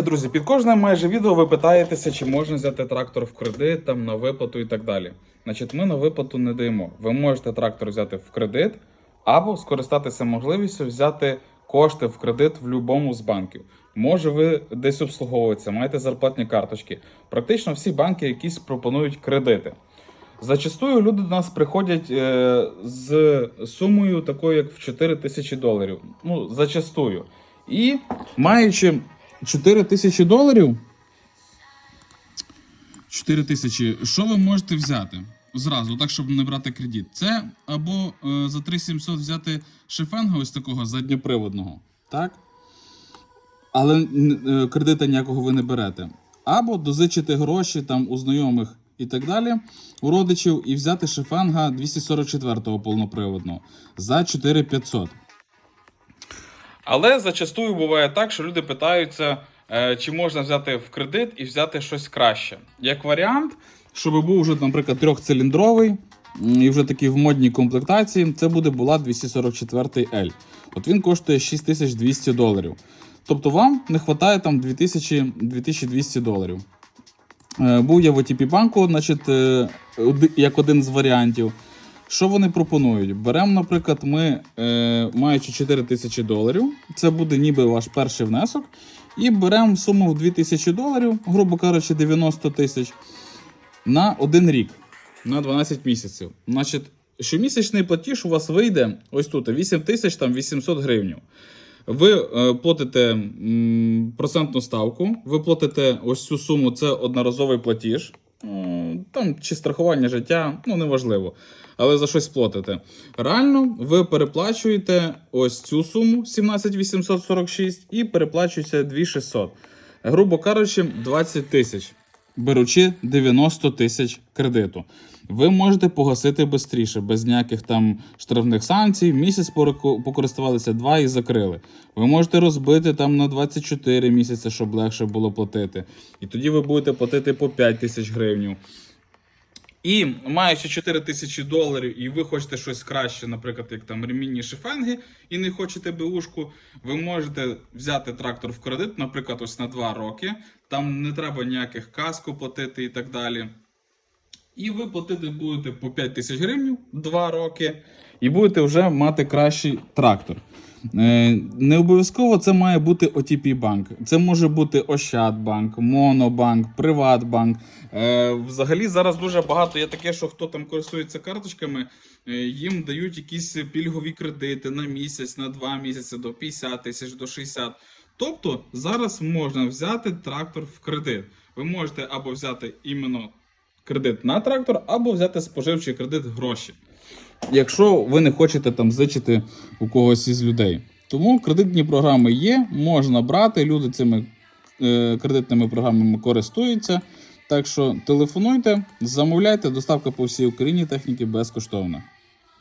Друзі, під кожне майже відео ви питаєтеся, чи можна взяти трактор в кредит, там на виплату і так далі. Значить, ми на виплату не даємо. Ви можете трактор взяти в кредит або скористатися можливістю взяти кошти в кредит в будь-якому з банків. Може, ви десь обслуговуєтеся, маєте зарплатні карточки. Практично всі банки якісь пропонують кредити. Зачастую люди до нас приходять е, з сумою такою, як в 4 тисячі доларів. Ну, зачастую. І маючи 4 тисячі доларів. 4 тисячі. Що ви можете взяти? Зразу, так, щоб не брати кредит. Це або е, за 3700 взяти шифенга ось такого задньоприводного. Так? Але е, кредита ніякого ви не берете. Або дозичити гроші там у знайомих і так далі, у родичів, і взяти шифенга 244-го повноприводного за 4500. Але зачастую буває так, що люди питаються, е, чи можна взяти в кредит і взяти щось краще. Як варіант, щоб був вже, наприклад, трьохциліндровий і вже такий в модній комплектації, це буде була 244 L. От він коштує 6200 доларів. Тобто вам не вистачає там 2000, 2200 доларів. Е, Був я в OTP банку, значить, е, як один з варіантів. Що вони пропонують? Беремо, наприклад, ми, е, маючи 4 тисячі доларів, це буде ніби ваш перший внесок. І беремо суму в 2 тисячі доларів, грубо кажучи, 90 тисяч на один рік, на 12 місяців. Значить, щомісячний платіж у вас вийде ось тут 8 тисяч там 800 гривень. Ви е, платите м, процентну ставку, ви платите ось цю суму, це одноразовий платіж. Там чи страхування життя, ну неважливо. Але за щось платите. Реально, ви переплачуєте ось цю суму 17 846 і переплачуєте 2600. Грубо кажучи, 20 тисяч. Беручи 90 тисяч кредиту. Ви можете погасити швидше, без ніяких там штрафних санкцій. Місяць покористувалися два і закрили. Ви можете розбити там на 24 місяці, щоб легше було платити. І тоді ви будете платити по 5 тисяч гривень. І маючи 4 тисячі доларів, і ви хочете щось краще, наприклад, як там ремінні шифенги, і не хочете беушку, ви можете взяти трактор в кредит, наприклад, ось на 2 роки. Там не треба ніяких каску платити і так далі. І ви платити будете по 5 тисяч гривень 2 роки, і будете вже мати кращий трактор. Е, Не обов'язково це має бути OTP банк. Це може бути Ощадбанк, Монобанк, Приватбанк. Е, Взагалі зараз дуже багато є таке, що хто там користується карточками, е, їм дають якісь пільгові кредити на місяць, на 2 місяці, до 50 тисяч, до 60. Тобто зараз можна взяти трактор в кредит. Ви можете або взяти іменно кредит на трактор, або взяти споживчий кредит гроші. Якщо ви не хочете там зичити у когось із людей. Тому кредитні програми є, можна брати, люди цими е, кредитними програмами користуються. Так що телефонуйте, замовляйте, доставка по всій Україні техніки безкоштовна.